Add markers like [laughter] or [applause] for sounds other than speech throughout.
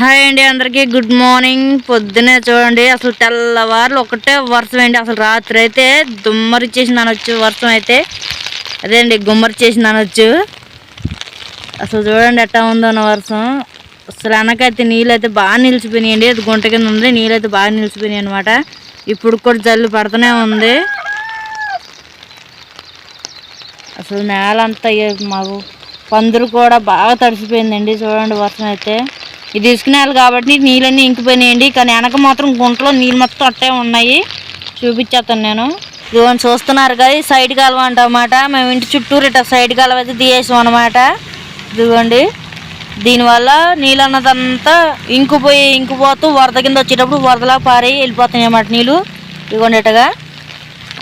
Hi అండి అందరికీ good morning. పొద్దునే చూడండి అసలు తెల్లవారులు ఒకటే వర్షం అండి. అసలు రాత్రి అయితే దుమ్మరిచ్చేసింది అనొచ్చు వర్షం అయితే. అదే అండి గుమ్మరిచ్చేసింది అనొచ్చు. అసలు చూడండి ఎట్టా ఉందో అన్న వర్షం. అసలు వెనకైతే నీళ్ళు అయితే బాగా నిలిచిపోయినాయండి అది గుంట కింద ఉంది నీళ్ళు అయితే బాగా నిలిచిపోయినాయి అనమాట ఇప్పుడు కూడా జల్లు పడుతూనే ఉంది. అసలు నేల అంతా మాకు పందులు కూడా బాగా తడిసిపోయిందండి. చూడండి వర్షం అయితే. ఇది తీసుకునేయాలి కాబట్టి నీళ్ళన్నీ ఇంకిపోయినాయండి. కానీ వెనక మాత్రం గుంటలో నీళ్ళు మొత్తం అట్టే ఉన్నాయి. చూపించేస్తాను నేను. ఇదిగోండి చూస్తున్నారు కదా ఈ సైడ్ కాలువ అంటమాట. మేము ఇంటి చుట్టూరు ఇట్ట సైడ్ కాలువ అయితే తీయేసాం అనమాట ఇదిగోండి దీనివల్ల నీళ్ళు అన్నదంతా ఇంకిపోయి ఇంకిపోతూ వరద కింద వచ్చేటప్పుడు వరదలా పారి వెళ్ళిపోతాయి అన్నమాట నీళ్ళు. ఇదిగోండి ఇటగా.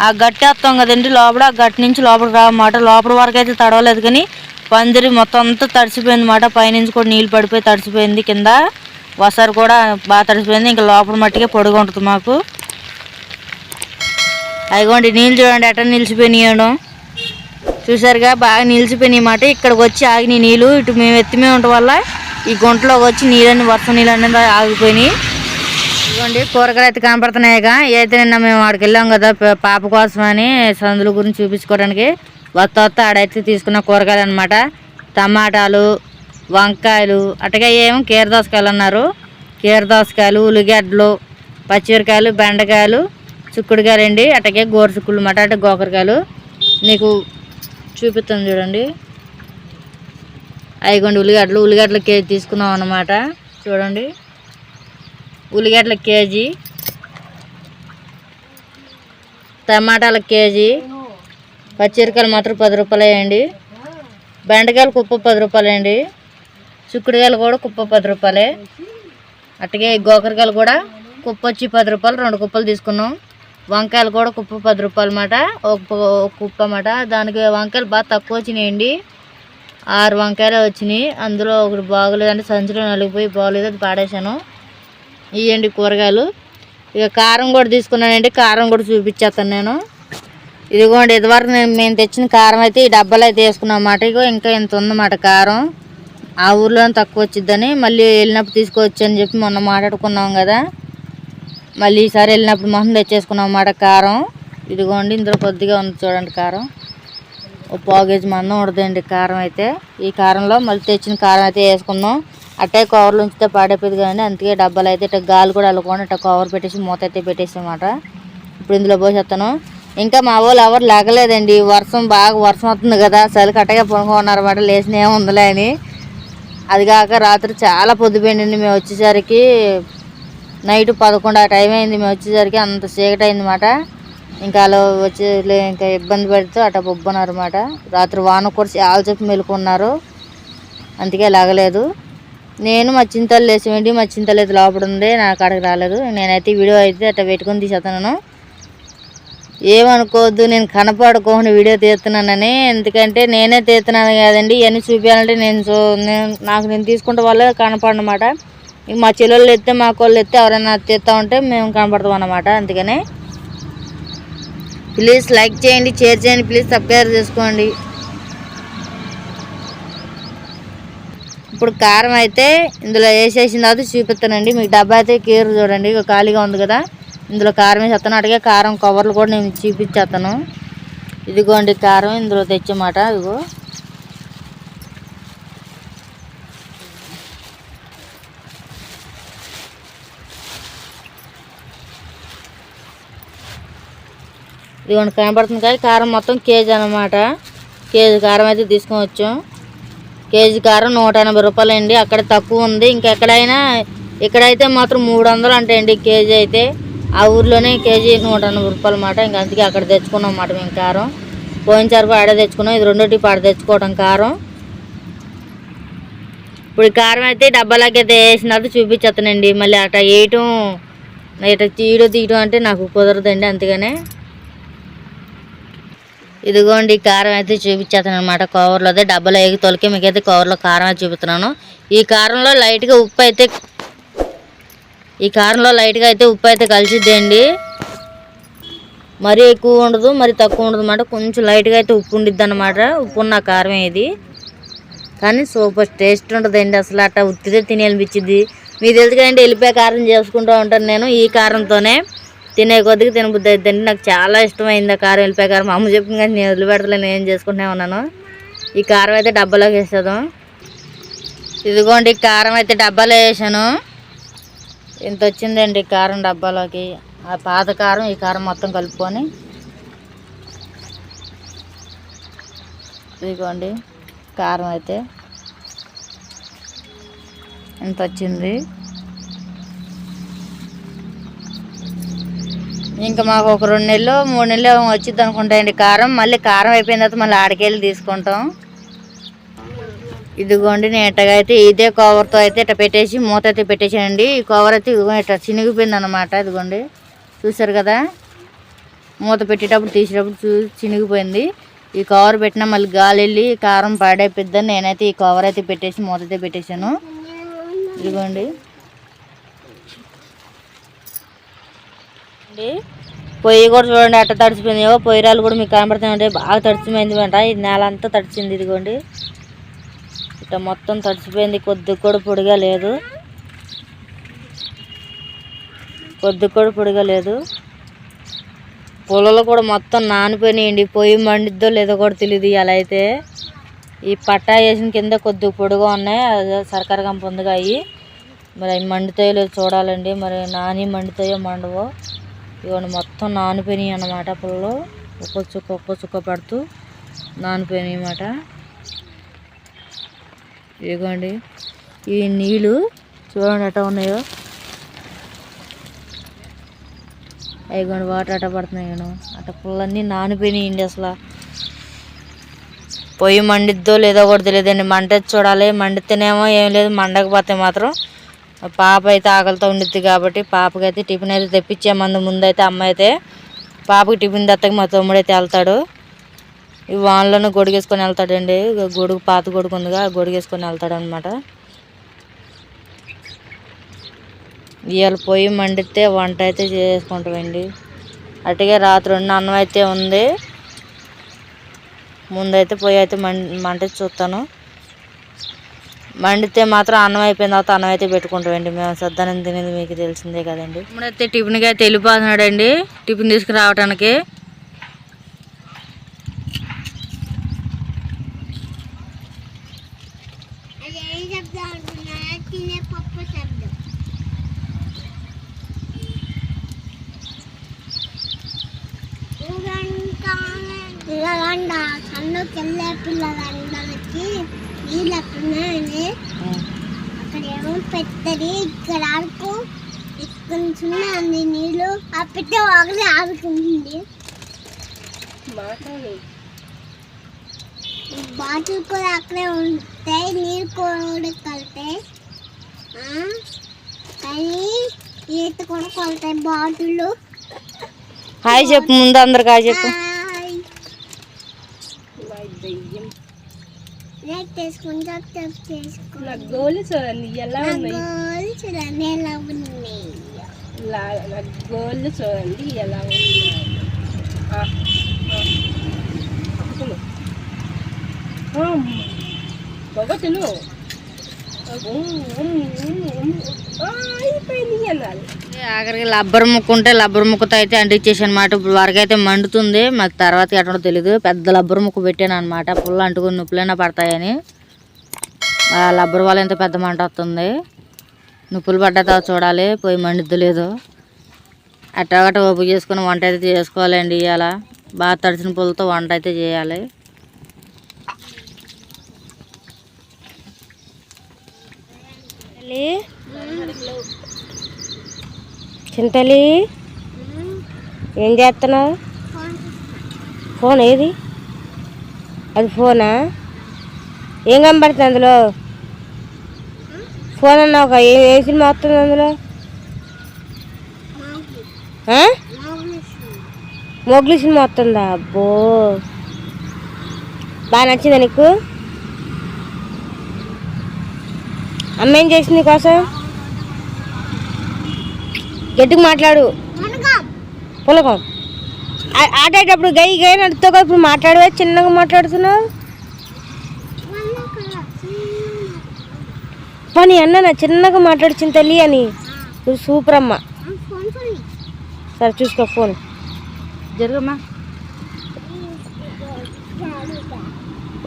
ఆ గట్టి వస్తాం కదండి లోపల ఆ గట్టి నుంచి లోపలికి రావన్నమాట. లోపల వరకు అయితే తడవలేదు కానీ పందిరి మొత్తం అంతా తడిసిపోయింది అన్నమాట. పైనుంచి కూడా నీళ్ళు పడిపోయి తడిసిపోయింది. కింద వసారు కూడా బాగా తడిసిపోయింది. ఇంకా లోపల మట్టిగా పొడుగు ఉంటుంది మాకు. అదిగోండి నీళ్ళు చూడండి ఎట్లా నిలిచిపోయినాయడం చూసారుగా బాగా నిలిచిపోయినాయి అన్నమాట. ఇక్కడికి వచ్చి ఆగినాయి నీళ్ళు. ఇటు మేము ఎత్తిమే ఉండటం వల్ల ఈ గుంటలోకి వచ్చి నీళ్ళని వర్షం నీళ్ళు అనేది ఆగిపోయినాయి. ఇదిగోండి కూరగాయలు అయితే కనపడుతున్నాయిగా. అయితే నిన్న మేము అక్కడికి వెళ్ళాం కదా పాప కోసం అని సందుల గురించి చూపించుకోవడానికి. వత్త వత్త ఆడైతే తీసుకున్న కూరగాయలు అనమాట టమాటాలు వంకాయలు అటుగా ఏమో కీర దోసకాయలు అన్నారు. కీర దోసకాయలు ఉల్లిగడ్డలు పచ్చిమిరకాయలు బెండకాయలు చిక్కుడుకాయలు అండి అటకే గోరు చిక్కులు అన్నమాట అంటే గోకరకాయలు. నీకు చూపిస్తాను చూడండి. అయిగోండి ఉల్లిగడ్డలు. ఉల్లిగడ్డలు కేజీ తీసుకున్నాం అనమాట చూడండి. ఉల్లిగడ్డల కేజీ. టమాటాల కేజీ. పచ్చిరకాయలు మాత్రం పది రూపాయలు వేయండి బెండకాయలు కుప్ప పది రూపాయలు వేయండి చిక్కుడుకాయలు కూడా కుప్ప పది రూపాయలే. అట్టగే గోకరకాయలు కూడా కుప్ప వచ్చి పది రూపాయలు రెండు కుప్పలు తీసుకున్నాం. వంకాయలు కూడా కుప్ప పది రూపాయలు అన్నమాట ఒక ఒక కుప్ప అన్నమాట దానికి వంకాయలు బాగా తక్కువ వచ్చినాయండి. ఆరు వంకాయలు వచ్చినాయి. అందులో ఒకటి బాగోలేదంటే సంచిలో నలిగిపోయి బాగోలేదు. అది పాడేశాను. ఇవ్వండి కూరగాయలు. ఇక కారం కూడా తీసుకున్నానండి. కారం కూడా చూపించేస్తాను నేను. ఇదిగోండి ఇదివరకు నేను మేము తెచ్చిన కారం అయితే ఈ డబ్బాలు అయితే వేసుకున్నాం అన్నమాట. ఇగో ఇంకా ఇంత ఉందన్నమాట కారం. ఆ ఊర్లో తక్కువ వచ్చిద్దని మళ్ళీ వెళ్ళినప్పుడు తీసుకోవచ్చు అని చెప్పి మొన్న మాట్లాడుకున్నాం కదా. మళ్ళీ ఈసారి వెళ్ళినప్పుడు మొహం తెచ్చేసుకున్నాం అన్నమాట కారం. ఇదిగోండి ఇందులో కొద్దిగా ఉంది చూడండి కారం. ఓ పావు మందం ఉండదండి కారం అయితే. ఈ కారంలో మళ్ళీ తెచ్చిన కారం అయితే వేసుకుందాం. అట్టే కవర్లు ఉంచితే పాడైపోయింది కానీ అందుకే డబ్బాలు అయితే ఇట్లా గాలి కూడా వెళ్ళకుండా ఇట్లా కవర్ పెట్టేసి మూత అయితే పెట్టేసి అన్నమాట. ఇప్పుడు ఇందులో పోసేస్తాను ఇంకా మా వాళ్ళు ఎవరు లేగలేదండి వర్షం బాగా వర్షం వస్తుంది కదా. చలి కట్టగా పనుకున్నారు అన్నమాట. లేచిన ఏముందిలే అని. అది కాక రాత్రి చాలా పొద్దుపోయిందండి మేము వచ్చేసరికి. నైట్ పదకొండు ఆ టైం అయింది మేము వచ్చేసరికి. అంత చీకటి అయిందన్నమాట. ఇంకా అలా వచ్చి ఇంకా ఇబ్బంది పెడితే అట బొబ్బన్నారు అనమాట రాత్రి వాన కూడా చాలా చెప్పి మెలుకున్నారు. అందుకే లాగలేదు. నేను మా చింతలు లేచేయండి మా చింతలు అయితే లోపల ఉంది నా రాలేదు. నేనైతే వీడియో అయితే అట్లా పెట్టుకొని తీసేస్తున్నాను ఏమనుకోవద్దు నేను కనపడుకోకుండా వీడియో తీస్తున్నానని. ఎందుకంటే నేనే తీస్తున్నాను కదండి ఇవన్నీ చూపించాలంటే నేను చూ నేను నాకు నేను తీసుకుంటే వాళ్ళే కనపడనమాట. ఇక మా చెల్లెళ్ళు ఎత్తే మా కోళ్ళు ఎత్తే ఎవరైనా తీస్తూ ఉంటే మేము కనపడతాం అన్నమాట అందుకనే. ప్లీజ్ లైక్ చేయండి షేర్ చేయండి ప్లీజ్ సబ్స్క్రైబ్ చేసుకోండి. ఇప్పుడు కారం అయితే ఇందులో వేసేసిన తర్వాత చూపిస్తానండి మీకు డబ్బా అయితే కీరు చూడండి ఖాళీగా ఉంది కదా. ఇందులో కారం వేసేస్తాను అడిగే కారం కవర్లు కూడా నేను చూపించేస్తాను ఇదిగోండి కారం ఇందులో తెచ్చమాట ఇదిగో. ఇదిగోండి కనబడుతుంది కానీ కారం మొత్తం కేజీ అనమాట కేజీ కారం అయితే తీసుకొని వచ్చాం కేజీ కారం నూట ఎనభై రూపాయలు అండి అక్కడ తక్కువ ఉంది. ఇంకెక్కడైనా ఇక్కడైతే మాత్రం మూడు వందలు అంటాయండి కేజీ అయితే. ఆ ఊర్లోనే కేజీ నూట ఎనభై రూపాయలు మాట. ఇంకా అందుకే అక్కడ తెచ్చుకున్నాం అన్నమాట మేము కారం. పోయినసారి ఆడ తెచ్చుకున్నాం. ఇది రెండోటి పాడ తెచ్చుకోవడం కారం. ఇప్పుడు కారం అయితే డబ్బాలోకి అయితే వేసినట్టు చూపించేస్తానండి మళ్ళీ అట్లా వేయటం ఇట్లా తీయడం తీయడం అంటే నాకు కుదరదండి అందుకనే. ఇదిగోండి కారం అయితే చూపించేస్తాను అనమాట కవర్లో అదే డబ్బాలో వేగి తొలికి మీకైతే కవర్లో కారం అయితే చూపిస్తున్నాను. ఈ కారంలో లైట్గా ఉప్పు అయితే ఈ కారంలో లైట్గా అయితే ఉప్పు అయితే కలిసిద్దండి. మరీ ఎక్కువ ఉండదు మరి తక్కువ ఉండదు అనమాట కొంచెం లైట్గా అయితే ఉప్పు ఉండిద్ది అనమాట ఉప్పు ఉన్న కారం ఇది. కానీ సూపర్ టేస్ట్ ఉంటుందండి అసలు. అట్లా ఉత్తిదే తినేయాలనిపించింది మీకు తెలుసు కదండి వెళ్ళిపోయే కారం చేసుకుంటూ ఉంటాను నేను ఈ కారంతోనే. తినే కొద్దిగా తినబుద్ది అవుతుందండి నాకు చాలా ఇష్టమైంది ఆ కారం వెళ్ళిపోయే కారం. అమ్మ చెప్పింది కానీ నేను వదిలిపెడతలే నేను చేసుకుంటూనే ఉన్నాను. ఈ కారం అయితే డబ్బాలోకి వేసేద్దాం. ఇదిగోండి కారం అయితే డబ్బాలో వేసాను. ఇంత వచ్చిందండి కారం డబ్బాలోకి. ఆ పాత కారం ఈ కారం మొత్తం కలుపుకొని. ఇదిగోండి కారం అయితే. ఇంత వచ్చింది. ఇంకా మాకు ఒక రెండు నెలలు మూడు నెలలు వచ్చింది అనుకుంటాయండి కారం. మళ్ళీ కారం అయిపోయిన తర్వాత మళ్ళీ ఆడికెళ్ళి తీసుకుంటాం. ఇదిగోండి నేను అయితే ఇదే కవర్తో అయితే ఇట్లా పెట్టేసి మూత అయితే పెట్టేసానండి ఈ కవర్ అయితే ఇదిగో ఇట్లా చినిగిపోయింది అనమాట ఇదిగోండి. చూసారు కదా? మూత పెట్టేటప్పుడు తీసేటప్పుడు చూ చినిగిపోయింది. ఈ కవర్ పెట్టినా మళ్ళీ గాలి వెళ్ళి కారం పాడైపోద్దని నేనైతే ఈ కవర్ అయితే పెట్టేసి మూత అయితే పెట్టేశాను. ఇదిగోండి. అండి పొయ్యి కూడా చూడండి అట్ట తడిచిపోయింది పొయ్యిరాలు కూడా మీకు కనబడుతున్నాయి బాగా తడిచిపోయింది అంట. ఈ నేల అంతా తడిచింది ఇదిగోండి. ఇట్లా మొత్తం తడిచిపోయింది కొద్ది కూడా పొడిగా లేదు. కొద్ది కూడా పొడిగా లేదు. పొలాలు కూడా మొత్తం నానిపోయినాయండి. పొయ్యి మండిద్దో లేదో కూడా తెలియదు అలా అయితే. ఈ పట్టా వేసిన కింద కొద్ది పొడిగా ఉన్నాయి. అదే సర్కార్ కంప అవి మరి అవి మండుతాయో లేదో చూడాలండి. మరి నాని మండుతాయో మండవో ఇవన్నీ మొత్తం నానిపోయినాయి అన్నమాట పొలంలో. ఒక్కో చుక్క ఒక్కో చుక్క పడుతూ నానిపోయినాయి అన్నమాట. ఇదిగోండి. ఈ నీళ్ళు చూడండి ఎట్లా ఉన్నాయో. అయిగోండి వాటర్ అట పడుతున్నాయి నేను అట్ట పుల్లన్నీ నానిపోయినాయండి అసలు. పొయ్యి మండిద్దో లేదో కూడా తెలియదండి. మంట చూడాలి మండితేనేమో ఏం లేదు మండకపోతే మాత్రం పాప అయితే ఆకలితో ఉండిద్ది కాబట్టి పాపకైతే టిఫిన్ అయితే తెప్పించే ముందు ముందైతే అమ్మ అయితే పాపకి టిఫిన్ దత్తకి మా తమ్ముడు అయితే వెళ్తాడు. ఈ వాన్లోనే గొడుగేసుకొని వెళ్తాడండి. గొడుగు పాత గొడుగు ఉందిగా గొడిగేసుకొని గొడుగేసుకొని వెళ్తాడు అనమాట ఇవాళ పొయ్యి మండితే వంట అయితే చేసుకుంటామండి. అటుగా రాత్రి ఉన్న అన్నం అయితే ఉంది. ముందైతే పొయ్యి అయితే మం మంట చూస్తాను. మండితే మాత్రం అన్నం అయిపోయిన తర్వాత అన్నం అయితే పెట్టుకుంటామండి. మేము సద్దానం తినేది మీకు తెలిసిందే కదండి. ఇప్పుడైతే టిఫిన్కి అయితే వెళ్ళిపోతున్నాడండి. టిఫిన్ తీసుకురావడానికి పిల్లలండ. సన్నకి వెళ్ళే పిల్లలందరికి నీళ్ళు ఎట్టున్నాయని అక్కడ ఏమో పెద్దది ఇక్కడ ఆడుకు ఇక్కడ ఉంది నీళ్ళు. ఆ పెట్ట ఒకటి ఆడుకుంటుంది. బాటిల్ కూడా అక్కడే ఉంటాయి నీళ్ళు కూడా కలుతాయి. కానీ ఈత కూడా కొలుతాయి బాటిల్ హాయ్ చెప్పు ముందు అందరికి హాయ్ చెప్పు గోలు చూడండి ఎలా నా ఉన్నాయి గోల్ చూడండి ఎలా ఉన్నాయి గోళ్ళు చూడండి ఎలా ఉన్నాయి బాగా తిను అయిపోయింది అన్నారు ఆఖరికి లబ్బర్ ముక్క ఉంటే లబ్బర్ ముక్కతో అయితే అంటించేసి అనమాట ఇప్పుడు వరకు అయితే మండుతుంది. మాకు తర్వాత ఎక్కడో తెలియదు పెద్ద లబ్బర్ ముక్క పెట్టాను అనమాట పుల్ల అంటుకుని నొప్పులైనా పడతాయని. ఆ లబ్బర్ వల్ల ఎంత పెద్ద మంట వస్తుంది. నొప్పులు పడ్డ తర్వాత చూడాలి. పోయి మండుద్దు లేదు. అట్టగట్ట ఓపిక చేసుకుని వంట అయితే చేసుకోవాలండి ఇవాళ బాగా తడిసిన పుల్లతో వంట అయితే చేయాలి. చింతలి ఏం చేస్తున్నావు? ఫోన్ ఏది? అది ఫోనా? ఏం కనబడుతుంది అందులో? ఫోన్ అన్నావు ఒక ఏ సినిమా వస్తుంది అందులో? ఆ? మొగ్లీ సినిమా వస్తుందా? అబ్బో! బాగా నచ్చిందా నీకు? అమ్మ ఏం చేసింది కోసం గట్టిగా మాట్లాడు. పులకం ఆడేటప్పుడు గై గై నడుతో ఇప్పుడు మాట్లాడవే చిన్నగా మాట్లాడుతున్నావు. అప్ప నీ అన్న నా చిన్నగా మాట్లాడుచిన తల్లి అని. నువ్వు సూపర్ అమ్మ సరే చూసుకో ఫోన్. జరుగమ్మా.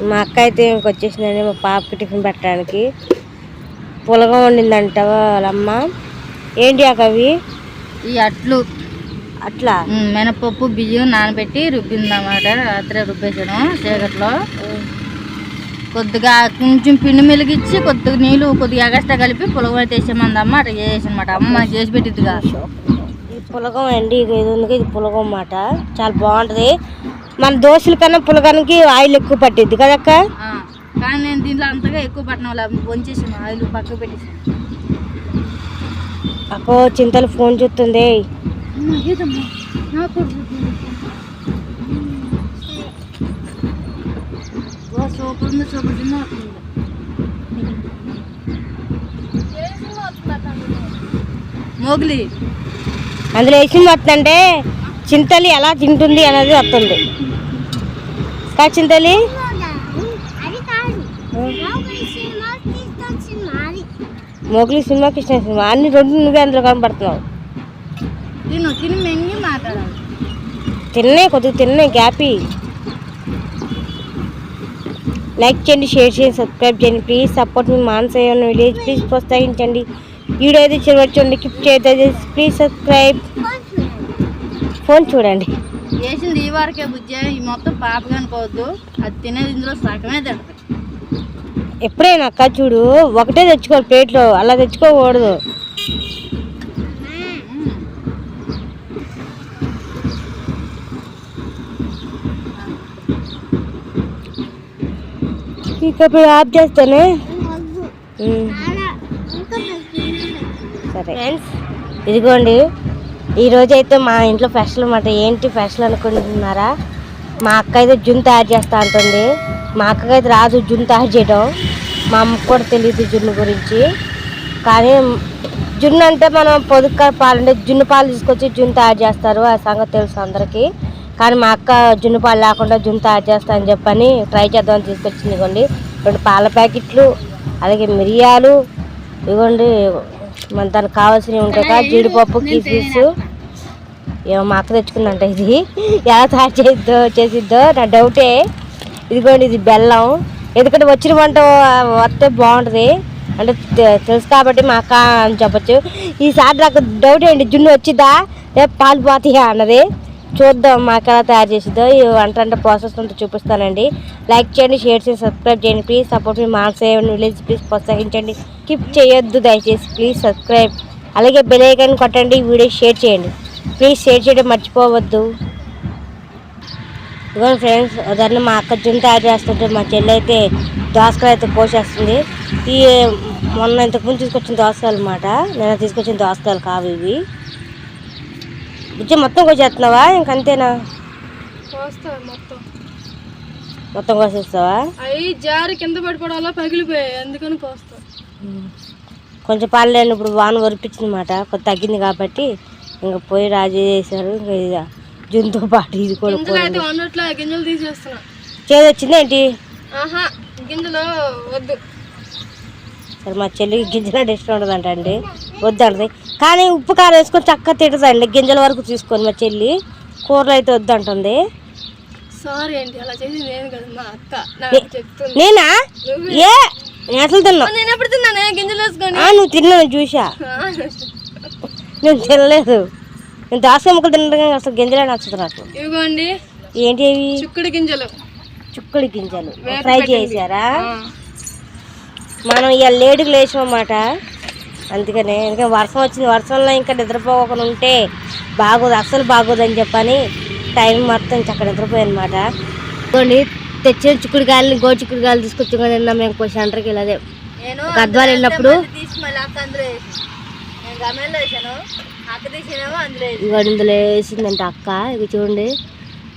మా అక్క అయితే ఇంకొచ్చేసిందండి మా పాపకి టిఫిన్ పెట్టడానికి. పులగం వండిందంట వాళ్ళమ్మ. ఏంటి అక్క అవి ఈ అట్లు. అట్లా? మినపప్పు బియ్యం నానబెట్టి రుబ్బిందన్నమాట. రాత్రి రుబ్బేసాను చీకట్లో. కొద్దిగా కొంచెం పిండి మెలిగిచ్చి కొద్దిగా నీళ్ళు కొద్దిగా ఎగస్ట్రా కలిపి పులగం అయితే వేసామందమ్మ అట్లా చేసి అనమాట అమ్మ చేసి పెట్టిద్దిగా పులగం అండి ఇది ఇది ఉంది ఇది పులగం అన్నమాట. చాలా బాగుంటది. మన దోశల కన్నా పులగానికి ఆయిల్ ఎక్కువ పట్టిద్ది కదక్క? కానీ నేను దీంట్లో అంతగా ఎక్కువ పట్టిన వాళ్ళ వంచేసాను ఆయిల్ పక్కకు పెట్టేసాను. అక్కో చింతలు ఫోన్ చూస్తుంది. మోగ్లీ. అందులో వేసి వస్తుందంటే చింతలి ఎలా తింటుంది అనేది వస్తుంది. కా చింతలి అది కాదు లోకల్ సినిమా తీస్తాం సినిమా అది మొగలి సినిమా కృష్ణ సినిమా. అన్ని రెండు నువ్వే అందులో కనబడుతున్నావు తిను తిని మెంగి మాట్లాడాలి తిన్నే కొద్దిగా తిన్నే గ్యాపీ. లైక్ చేయండి షేర్ చేయండి సబ్స్క్రైబ్ చేయండి. ప్లీజ్ సపోర్ట్ మీ మానసయ్య విలేజ్. ప్లీజ్ ప్రోత్సహించండి. వీడియో అయితే చివరి చూడండి. కిప్ చేయదు ప్లీజ్ సబ్స్క్రైబ్. ఫోన్ చూడండి. వేసింది ఈ వరకే బుజ్జ. ఈ మొత్తం పాపగా అనుకోవద్దు అది తినేది ఇందులో సగమే తింటది. ఎప్పుడైనా అక్క చూడు ఒకటే తెచ్చుకోవాలి ప్లేట్లో అలా తెచ్చుకోకూడదు. ఇక ఇప్పుడు ఆఫ్ చేస్తానే? సరే. ఫ్రెండ్స్ ఇదిగోండి ఈరోజు అయితే మా ఇంట్లో ఫెస్టల్ అన్నమాట. ఏంటి ఫెస్టల్ అనుకుంటున్నారా? మా అక్క అయితే జున్ను తయారు చేస్తా అంటుంది. మా అక్కకి అయితే రాదు జున్ను తయారు చేయడం. మా అమ్మకు కూడా తెలియదు జున్ను గురించి. కానీ జున్ను అంటే మనం పొదుక పాలు అంటే జున్ను పాలు తీసుకొచ్చి జున్ను తయారు చేస్తారు. ఆ సంగతి తెలుసు అందరికీ. కానీ మా అక్క జున్ను పాలు లేకుండా జున్ను తయారు చేస్తా అని చెప్పని ట్రై చేద్దామని తీసుకొచ్చింది ఇవ్వండి రెండు పాల ప్యాకెట్లు అలాగే మిరియాలు ఇవ్వండి మన దానికి కావాల్సినవి ఉంటాయి కదా జీడిపప్పు కిస్మిస్. ఏమో మా అక్క తెచ్చుకుందంట ఇది. ఎలా తయారు చేసిద్దో చేసిద్దో నా డౌటే. ఇదిగోండి ఇది బెల్లం. ఎందుకంటే వచ్చిన వంట వస్తే బాగుంటుంది. అంటే తెలుసు కాబట్టి మా అక్క అని చెప్పొచ్చు. ఈసారి నాకు డౌట్ ఏంటి? జున్ను వచ్చిద్దా రేపు పాలు పోతాయా అన్నది. చూద్దాం మా అక్క తయారు చేసిద్దో. ఈ వంట అంటే ప్రాసెస్ అంతా చూపిస్తానండి. లైక్ చేయండి షేర్ చేసి సబ్స్క్రైబ్ చేయండి ప్లీజ్ సపోర్ట్ మీ మానసేవన్ విలేజ్ ప్లీజ్ ప్రోత్సహించండి. స్కిప్ చేయొద్దు దయచేసి ప్లీజ్ సబ్స్క్రైబ్ అలాగే బెల్ ఐకాన్ కొట్టండి వీడియో షేర్ చేయండి. ప్లీజ్ షేర్ చేయడం మర్చిపోవద్దు. ఇదిగోండి ఫ్రెండ్స్ ఉదాహరణ మా అక్క జున్ను తయారు చేస్తుంటే మా చెల్లి అయితే దోసకాయలు అయితే పోసేస్తుంది. ఈ మొన్న ఇంతకుముందు తీసుకొచ్చిన దోసకాయలు అనమాట నేను తీసుకొచ్చిన దోసకాయలు కావు ఇవి. బుజ్జ మొత్తం కోసేస్తున్నావా? ఇంకంతేనా మొత్తం. మొత్తం కోసేస్తావా? అవి జారి కింద పడిపోవడాలో పగిలిపోయాయి. అందుకని కోస్తా. కొంచెం పాలు ఇప్పుడు వాన వరిపించిందన్నమాట కొంత తగ్గింది కాబట్టి ఇంకా పోయి రాజు చేశారు. ఇంకా ఇక జున్నుతో పాటు ఇది కూడా గింజలు తీసేస్తున్నా. ఏంటి? గింజలు వద్దు. సరే మా చెల్లికి గింజలు ఇష్టం ఉండదంట అండి. వద్దంటది కానీ ఉప్పు కారం వేసుకొని చక్కగా తింటుందండి. గింజల వరకు తీసుకొని మా చెల్లి. కూరలు అయితే వద్దంటుంది సారీ ఏంటి అలా చేసి నేను కదా మా అక్క. ఏ? నేను అసలు తిన్నా. నేను ఎప్పుడు తిన్నానే? గింజలు వేసుకొని. ఆ, నువ్వు తిన్నాను చూసా నేను తినలేదు. నేను దాసకాయ ముక్కలు తినడం అసలు గింజలే నచ్చదు నాకు. ఇదిగోండి ఏంటి అవి? చిక్కుడు గింజలు. చుక్కడి గింజలు. ఫ్రై. చేశారా. మనం ఇవాళ లేటుగా లేచామన్నమాట అందుకనే ఇంకా వర్షం వచ్చింది వర్షంలో ఇంకా నిద్రపోకుండా ఉంటే బాగోదు అస్సలు బాగోదు అని చెప్పని టైం మొత్తం ఇంకా అక్కడ నిద్రపోయాను అనమాట కొన్ని తెచ్చిన చిక్కుడుకాయలని గో చిక్కుడుకాయలు తీసుకొచ్చుకొని తిన్నాం మేము కొంచెం సెంటర్కి వెళ్ళదే. అద్వాలు వెళ్ళినప్పుడు ఇందులో వేసిందంట అక్క. ఇక చూడండి.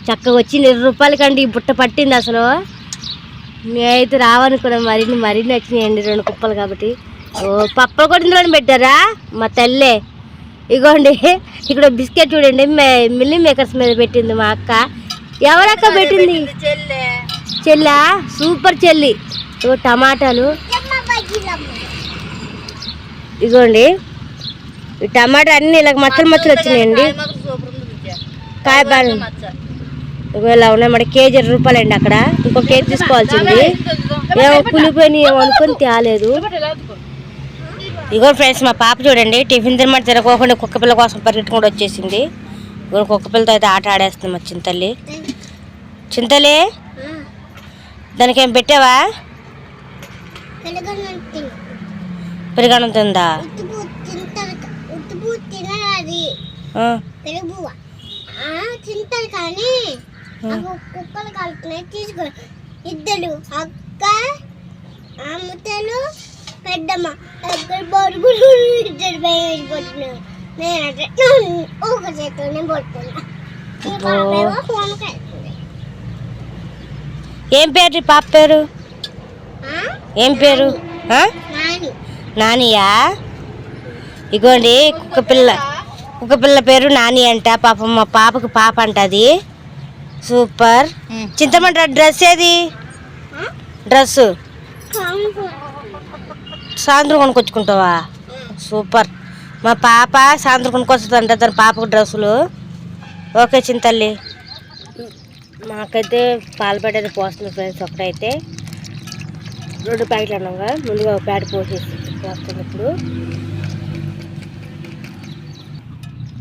చక్కగా వచ్చింది. ఇరవై రూపాయల కంటే ఈ బుట్ట పట్టింది అసలు. మేమైతే రావనుకున్నాం మరిన్ని మరిన్ని వచ్చినాయండి రెండు కుప్పలు కాబట్టి. ఓ పప్పలు కూడా ఇందులో పెట్టారా? మా తల్లే. ఇగోండి. ఇక్కడ బిస్కెట్ చూడండి. మిల్లీ మేకర్స్ మీద పెట్టింది మా అక్క. ఎవరక్క పెట్టింది? చెల్లె. సూపర్ చెల్లి. ఇగో టమాటాలు. ఈ టమాటా అన్ని ఇలా మచ్చలు మచ్చలు వచ్చినాయండి. కాయ బాగా ఇలా ఉన్నాయి మరి కేజీ ఇరవై రూపాయలు అండి అక్కడ. ఇంకో కేజీ తీసుకోవాల్సింది. ఏమో పులిపోయినాయి ఏమో అనుకొని తేలేదు. ఇగో ఫ్రెండ్స్ మా పాప చూడండి టిఫిన్ తినమంటే తినకోకుండా కుక్క పిల్ల కోసం పరిగెట్టుకుంటూ వచ్చేసింది. ఇగో కుక్క పిల్లతో అయితే ఆట ఆడేస్తుంది మా చింతల్లి. చింతలి దానికి ఏం పెట్టావా? పెరుగన్నం తిందా? తింటారు కానీ కుక్కలు కలుపుతున్నాయి తీసుకురా. ఇద్దరు అక్క అమ్మతలు పెద్దమ్మ. ఇద్దరు బొడుగులు ఇద్దరు పడుతున్నారు నేనంటే ఒక చేతిలోనే పడుతున్నా ఏం పేరు పాప పేరు? ఏం పేరు? నాని. నానియా? ఇగోండి కుక్క పిల్ల. కుక్క పిల్ల పేరు నాని అంట పాపం మా పాపకి పాప అంటది సూపర్. చింతమంట డ్రెస్ ఏది? డ్రెస్. సాయంత్రం కొనుక్కొచ్చుకుంటావా? సూపర్. మా పాప సాయంత్రం కొనుక్కొస్తుందంట తన పాపకు డ్రెస్సులు. ఓకే చింతల్లి. మాకైతే పాలు పడేది పోస్తుంది ఫ్రెండ్స్ ఒకటైతే. రెండు ప్యాకెట్లు అన్నాగా ముందుగా ఒక ప్యాకెట్ పోసేసి పోస్తుంది ఇప్పుడు.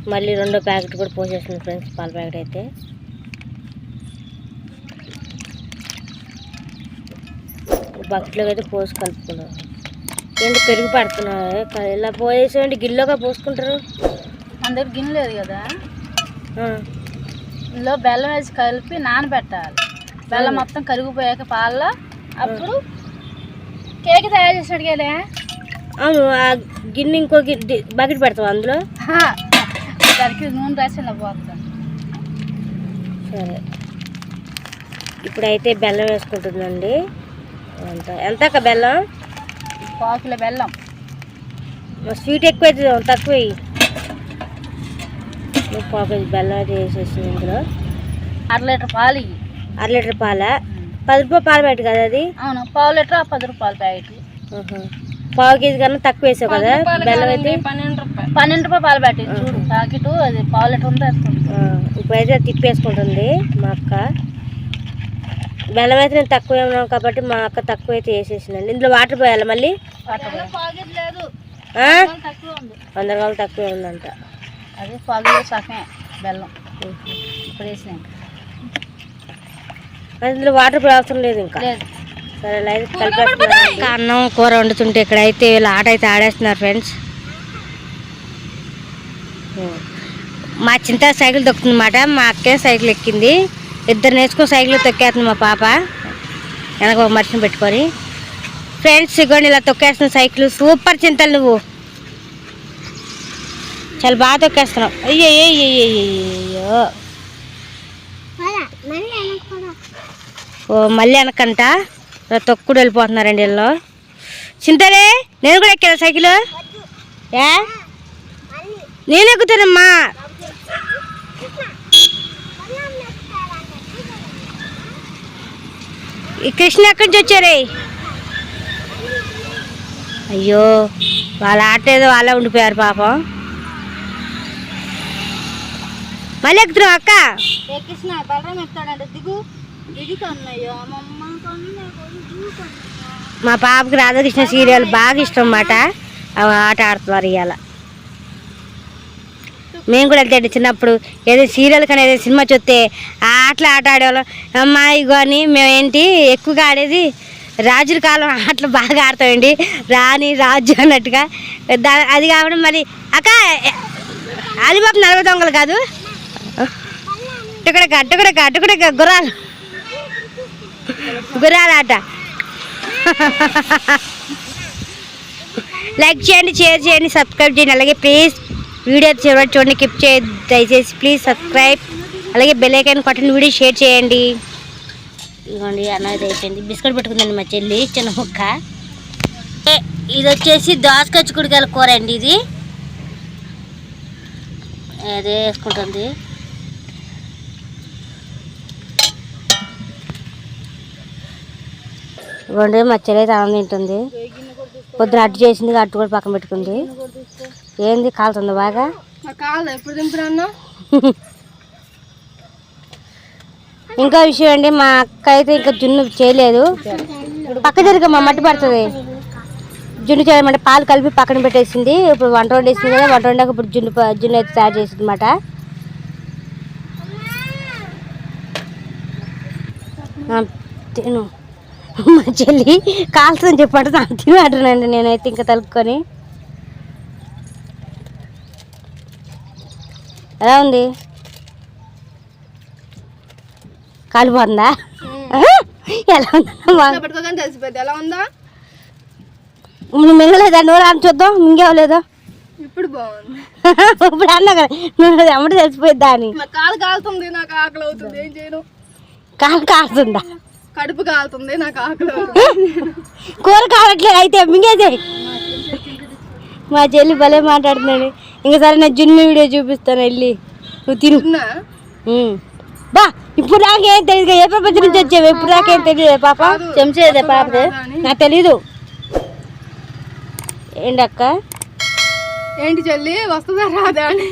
మళ్ళీ రెండో ప్యాకెట్ కూడా పోసేస్తుంది ఫ్రెండ్స్ పాల ప్యాకెట్ అయితే. బకెట్లో అయితే పోసి కలుపుకున్నాం ఏంటి పెరుగు పడుతున్నారు ఇలా పోసేయండి గిల్లోగా పోసుకుంటారు. దగ్గర గిన్నె లేదు కదా. ఇందులో బెల్లం వేసి కలిపి నానబెట్టాలి. బెల్లం మొత్తం కరిగిపోయాక పాలలో అప్పుడు కేక్ తయారు చేసినట్టు కదా అవును ఆ గిన్నె ఇంకో బకెట్ పెడతాం అందులో? దానికి నూనె రాసి ఇలా పోతాం సరే. ఇప్పుడైతే బెల్లం వేసుకుంటుందండి ఎంత? ఎంత అక్క బెల్లం? పావు కిలో బెల్లం. స్వీట్ ఎక్కువ అవుతుంది తక్కువ. వెయ్యి. నువ్వు పావు కేజీ బెల్లం అయితే వేసేసింది ఇందులో. అర లీటర్ పాలు. అర లీటర్ పాల? పది రూపాయలు పాలు పెట్టి కదా అది? అవును పావు లీటర్ ఆ పది రూపాయల ప్యాకెట్. పావు కేజీ కన్నా తక్కువ వేసావు కదా? బెల్లం అయితే పన్నెండు రూపాయలు. పాలు పెట్టి చూడు. ప్యాకెట్ అది పావు లీటర్ ఇప్పుడైతే అది తిప్పేసుకుంటుంది మా అక్క. బెల్లం అయితే నేను తక్కువ ఉన్నాను కాబట్టి మా అక్క తక్కువ అయితే వేసేసిందండి. ఇందులో వాటర్ పోయాలి మళ్ళీ? వంద రూపాయలు తక్కువ ఉందంట. అది పావు కిలో సగమే బెల్లం. ఇప్పుడు వేసినాక ఇందులో వాటర్ పోయే అవసరం లేదు ఇంకా? అన్నం కూర వండుతుంటే ఇక్కడ అయితే వీళ్ళు ఆట అయితే ఆడేస్తున్నారు ఫ్రెండ్స్. మా చింత సైకిల్ తొక్కుతుందన్నమాట. మా అక్కే సైకిల్ ఎక్కింది. ఇద్దరు నేర్చుకుని సైకిల్ తొక్కేస్తుంది మా పాప. వెనక ఒక మనిషిని పెట్టుకొని. ఫ్రెండ్స్ ఇగోండి ఇలా తొక్కేస్తున్న సైకిల్. సూపర్ చింతలు నువ్వు. చాలా బాగా తొక్కేస్తున్నావు. అయ్యో అయ్యో ఓ మళ్ళీ వెనకంట తొక్కుడు వెళ్ళిపోతున్నారండి వీళ్ళు. చింతలే నేను కూడా ఎక్కాను సైకిల్. ఏ? నేను ఎక్కుతానమ్మా. ఈ కృష్ణ ఎక్కడి నుంచి వచ్చారే? అయ్యో వాళ్ళ ఆట ఏదో వాళ్ళే ఉండిపోయారు పాపం. మళ్ళీ ఎక్కుతున్నాం అక్క? ఎక్కిసిన బలరాం దిగు. మా పాపకి రాధాకృష్ణ సీరియల్ బాగా ఇష్టం అన్నమాట. అవి ఆట ఆడుతున్నారు ఇవాళ మేము కూడా వెళ్తే చిన్నప్పుడు ఏదో సీరియల్ కానీ ఏదో సినిమా చూస్తే ఆ ఆటలు ఆట ఆడేవాళ్ళం. అమ్మా ఇగో అని మేమేంటి ఎక్కువగా ఆడేది రాజుల కాలం ఆటలు బాగా ఆడతామండి. రాణి రాజు అన్నట్టుగా. దా- అది కావడం మరి అక్క అలిబాబు నలభై దొంగలు కాదు. అట్టుకడక అట్టుకడక అట్టుకడక గుర్రాలు. గుర్రాల ఆట లైక్ చేయండి షేర్ చేయండి సబ్స్క్రైబ్ చేయండి. అలాగే ప్లీజ్ వీడియో చివరి చూడండి కిప్ చేయ దయచేసి ప్లీజ్ సబ్స్క్రైబ్ అలాగే బెల్ ఐకాన్ కొట్టండి వీడియో షేర్ చేయండి. ఇదిగోండి అన్నది అయిపోయింది. బిస్కెట్ పెట్టుకుందండి మా చెల్లి చిన్న ముక్క. ఇది వచ్చేసి దోసకచ్చి చిక్కుడుకాయల కూర అండి ఇది. అదే వేసుకుంటుంది. ఇవ్వండి మా చెల్లి అయితే ఆనందం తింటుంది. పొద్దున అట్టు చేసింది అట్టు కూడా పక్కన పెట్టుకుంది. ఏంది కాలుతుంది బాగా? ఎప్పుడు దింపురన్నా ఇంకా విషయం అండి మా అక్క అయితే ఇంకా జున్ను చేయలేదు. పక్క జరిగా మా మట్టి పడుతుంది. జున్ను చేయమంటే పాలు కలిపి పక్కన పెట్టేసింది. ఇప్పుడు వంట వండేసింది కదా వంట వండాక ఇప్పుడు జున్ను జున్ను అయితే తయారు చేసింది అనమాట తిను. మా చెల్లి కాల్సని చెప్పాడు తిను అంటున్నాండి నేనైతే ఇంకా తలుపుకొని. ఎలా ఉంది? కాలిపోతుందా [laughs] ఎలా ఉందా? నువ్వు మింగలేదా? నూరు అని చూద్దాం. మింగేవలేదా? ఇప్పుడు బాగుంది. [laughs] ఇప్పుడు అన్నా కదా. నువ్వు అమ్మటి తెలిసిపోయిద్దా అని. కాలు కాలుతుంది నాకు ఆకలి అవుతుంది. ఏం చేయను? కాలు కాలుతుందా? కడుపు కాలుతుంది నాకు ఆకలి కూర కావట్లేదు అయితే మింగేదే. మా చెల్లి భలే మాట్లాడుతున్నాడు ఇంకా సరే నేను జున్ను వీడియో చూపిస్తాను వెళ్ళి. నువ్వు తిను. బా ఇప్పుడు నాకేం తెలియదు ఏ ప్రపంచ నుంచి వచ్చావు. ఇప్పుడు నాకేం తెలియదు పాప? చెంచా ఏదే పాపదే? నాకు తెలీదు. ఏంటక్క ఏంటి చెల్లి వస్తుందా రాదా అని?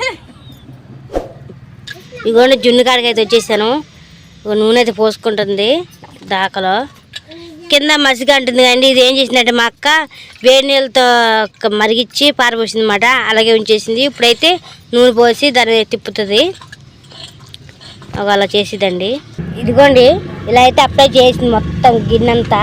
ఇగోండి జున్ను కాడికి అయితే వచ్చేసాను. ఇగో నూనె అయితే పోసుకుంటుంది. దాకలో. కింద మసిగా అంటుంది కానీ ఇది ఏం చేసిందంటే మా అక్క వేడి నీళ్ళతో క- మరిగిచ్చి పారబోసింది అనమాట అలాగే ఉంచేసింది. ఇప్పుడైతే నూనె పోసి దాన్ని తిప్పుతుంది. ఒక అలా చేసిదండి ఇదిగోండి ఇలా అయితే అప్లై చేసింది మొత్తం గిన్నెంతా.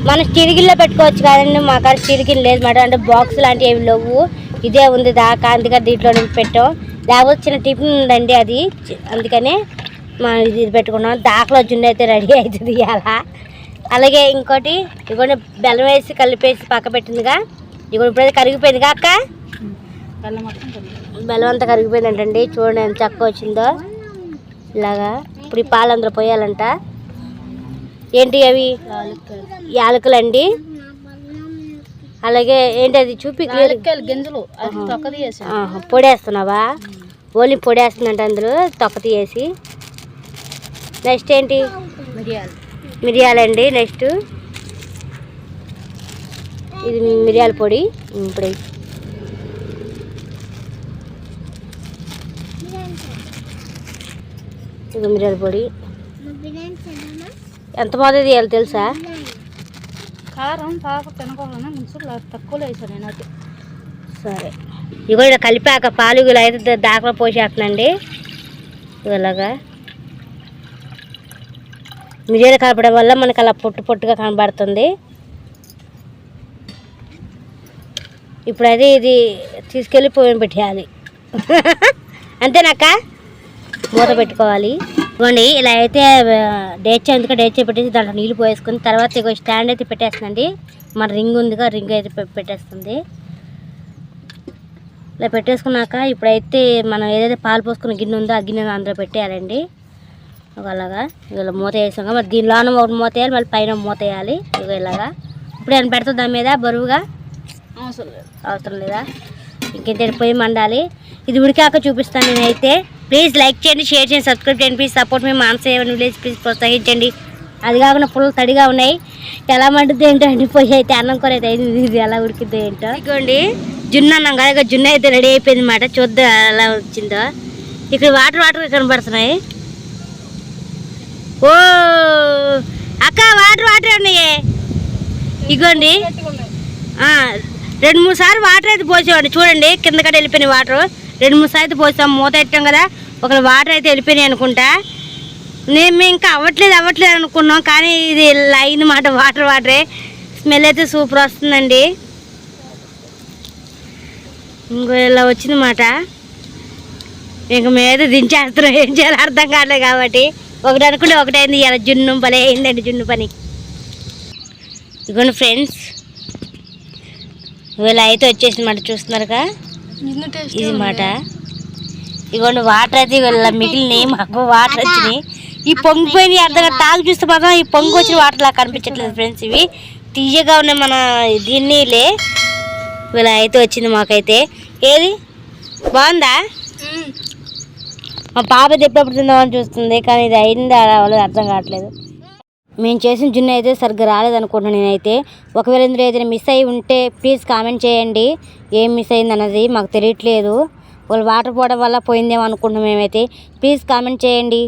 మనం స్టీల్ గిన్నెలో పెట్టుకోవచ్చు కాదండి మా కాడ స్టీల్ గిన్నె లేదు. మాట అంటే బాక్స్ లాంటివి ఏమి లేవు. ఇదే ఉంది దాకా అందుకని దీంట్లో పెట్టాం. లేకపోతే చిన్న టిఫిన్ ఉందండి అది. అందుకనే మనం ఇది ఇది పెట్టుకున్నాం. దాకలో జున్ను అయితే రెడీ అవుతుంది అలా అలాగే ఇంకోటి ఇదిగోండి బెల్లం వేసి కలిపేసి పక్క పెట్టిందిగా. ఇదిగోండి ఇప్పుడైతే కరిగిపోయిందిగా అక్క? బెల్లం అంతా కరిగిపోయిందంటండి. చూడండి ఎంత చక్కగా వచ్చిందో. ఇలాగా ఇప్పుడు ఈ పాలు అందులో పోయాలంట. ఏంటి అవి? యాలకులండి. అలాగే ఏంటి అది చూపి గింజలు పొడేస్తున్నావా? ఓన్లీ పొడేస్తుందంట అందరూ తొక్క తీయేసి నెక్స్ట్ ఏంటి? మిరియాలు. మిరియాలండి నెక్స్ట్. ఇది మిరియాల పొడి ఇప్పుడు ఇది మిరియాల పొడి. ఎంత మొదటి తీయాలి తెలుసా? కారం పాప తినకూడదని ముసుగులు తక్కువలో వేసాను నేను అయితే. సరే. ఇలా కలిపాక పాలు ఇలా అయితే దాకలో పోసేస్తున్నాండి ఇలాగా. మిరియాలు కలపడం వల్ల మనకు అలా పొట్టు పొట్టుగా కనబడుతుంది. ఇప్పుడు అది ఇది తీసుకెళ్ళి పోయిన పెట్టేయాలి. [laughs] అంతేనాక మూత పెట్టుకోవాలి. ఇవ్వండి ఇలా అయితే డేచా ఎందుకు డేచా పెట్టేసి దాంట్లో నీళ్ళు పోయేసుకుని తర్వాత ఇక స్టాండ్ అయితే పెట్టేస్తుందండి. మన రింగ్ ఉందిగా రింగ్ అయితే పెట్టేస్తుంది. ఇలా పెట్టేసుకున్నాక ఇప్పుడైతే మనం ఏదైతే పాలు పోసుకున్న గిన్నె ఉందో ఆ గిన్నె అందులో పెట్టేయాలండి. ఒక అలాగా ఇలా మూత వేసాక మరి దీనిలోన ఒక మూత వేయాలి మళ్ళీ పైన మూత వేయాలి ఇక ఇలాగా. ఇప్పుడు నేను పెడుతుంది దాని మీద బరువుగా? అవసరం లేదు. అవసరం లేదా? ఇంకెంత పొయ్యి మండాలి. ఇది ఉడికాక చూపిస్తాను నేనైతే. ప్లీజ్ లైక్ చేయండి షేర్ చేయండి సబ్స్క్రైబ్ చేయండి. ప్లీజ్ సపోర్ట్ మీ మానసేవ విలేజ్ ప్లీజ్ ప్రోత్సహించండి. అది కాకుండా పుల్లలు తడిగా ఉన్నాయి. ఎలా మండుద్ది ఏంటో అండి పొయ్యి అయితే అన్నం కూర అయితే అయింది. ఇది ఎలా ఉడికిద్దో ఏంటో. ఇదిగోండి. జున్ను అన్నం కదా ఇక జున్ను అయితే రెడీ అయిపోయింది అనమాట చూద్దాం ఎలా వచ్చిందో. ఇక్కడ వాటర్ వాటర్ కనబడుతున్నాయి? ఓ! అక్క వాటర్ వాటర్ ఉన్నాయి. ఇగోండి. రెండు మూడు సార్లు వాటర్ అయితే పోసామండి చూడండి కింద కడ వెళ్ళిపోయినాయి వాటర్. రెండు మూడు సార్లు అయితే పోసాం. మూత పెట్టాం కదా ఒక వాటర్ అయితే వెళ్ళిపోయినాయి అనుకుంటా. నేను మేము ఇంకా అవ్వట్లేదు అవ్వట్లేదు అనుకున్నాం. కానీ ఇది లైన్ అయిందన్నమాట వాటర్ వాటరే. స్మెల్ అయితే సూపర్ వస్తుందండి. ఇంకో ఇలా వచ్చిందన్నమాట ఇంక మీద దించేస్తున్నాం. ఏం చేయాలి అర్థం కావట్లేదు కాబట్టి. ఒకటి అనుకుంటే ఒకటైంది ఇలా జున్ను భలే అయిందండి జున్ను పని. ఇదిగోండి ఫ్రెండ్స్ వీళ్ళ అయితే వచ్చేసింది మాట చూస్తున్నారుగా? ఇది మాట. ఇగోండి వాటర్ అయితే వీళ్ళ మిగిలినాయి మాకు వాటర్ వచ్చినాయి. ఈ పొంగిపోయినాయి అర్థంగా తాగు చూస్తే మాత్రం ఈ పొంగి వచ్చిన వాటర్ లాగా కనిపించట్లేదు ఫ్రెండ్స్ ఇవి. తీయగా ఉన్నాయి మన దీన్నీలే వీళ్ళ అయితే వచ్చింది మాకైతే. ఏది? బాగుందా? మా పాప ఎప్పుడప్పుడు తిందామని చూస్తుంది కానీ ఇది అయింది అలా అవ్వలేదు అర్థం కావట్లేదు. మేము చేసిన జున్ను అయితే సరిగ్గా రాలేదనుకుంటున్నాను నేనైతే. ఒకవేళ ఇందులో ఏదైనా మిస్ అయి ఉంటే ప్లీజ్ కామెంట్ చేయండి. ఏం మిస్ అయింది అన్నది మాకు తెలియట్లేదు. వాళ్ళు వాటర్ పోవడం వల్ల పోయిందేమో అనుకుంటున్నాం మేమైతే. ప్లీజ్ కామెంట్ చేయండి.